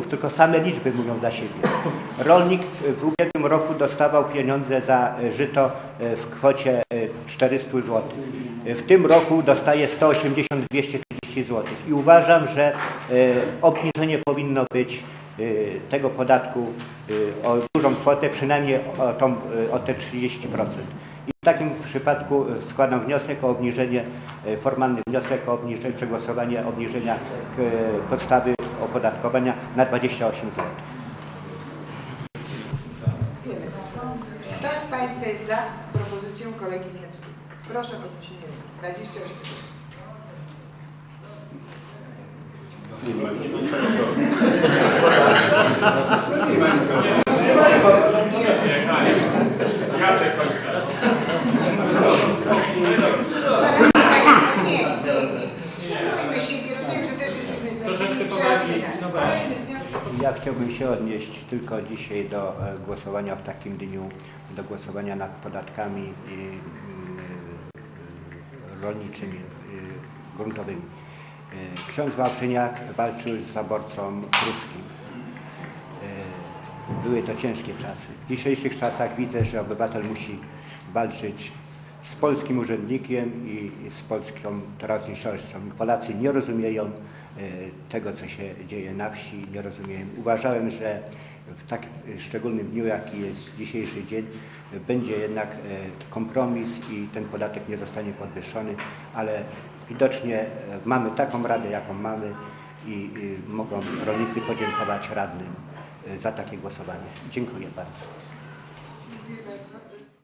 rolników, tylko same liczby mówią za siebie. Rolnik w ubiegłym roku dostawał pieniądze za e, żyto e, w kwocie e, 400 zł. W tym roku dostaje 180-230 zł. I uważam, że e, obniżenie powinno być e, tego podatku e, o dużą kwotę, przynajmniej o, tą, e, o te 30%. I w takim przypadku e, składam wniosek o obniżenie, e, formalny wniosek o obniżenie, przegłosowanie obniżenia e, podstawy opodatkowania na 28 zł. Kto z Państwa jest za propozycją kolegi Kniewskiego? Proszę o podniesienie ręki. 28 zł. Szanowni Państwo, nie, nie, nie. Szanujmy siebie, rozumiem, że też jesteśmy zmęczeni. Przechodzimy dalej. Kolejny wniosek. Ja chciałbym się odnieść tylko dzisiaj do e, głosowania w takim dniu, do głosowania nad podatkami y, y, rolniczymi, gruntowymi. Ksiądz Wawrzyniak walczył z zaborcą pruskim. Były to ciężkie czasy. W dzisiejszych czasach widzę, że obywatel musi walczyć z polskim urzędnikiem i z polską teraźniejszością. Polacy nie rozumieją e, tego, co się dzieje na wsi, nie rozumieją. Uważałem, że w tak szczególnym dniu, jaki jest dzisiejszy dzień, będzie jednak e, kompromis i ten podatek nie zostanie podwyższony, ale widocznie e, mamy taką radę, jaką mamy i mogą rolnicy podziękować radnym za takie głosowanie. Dziękuję bardzo.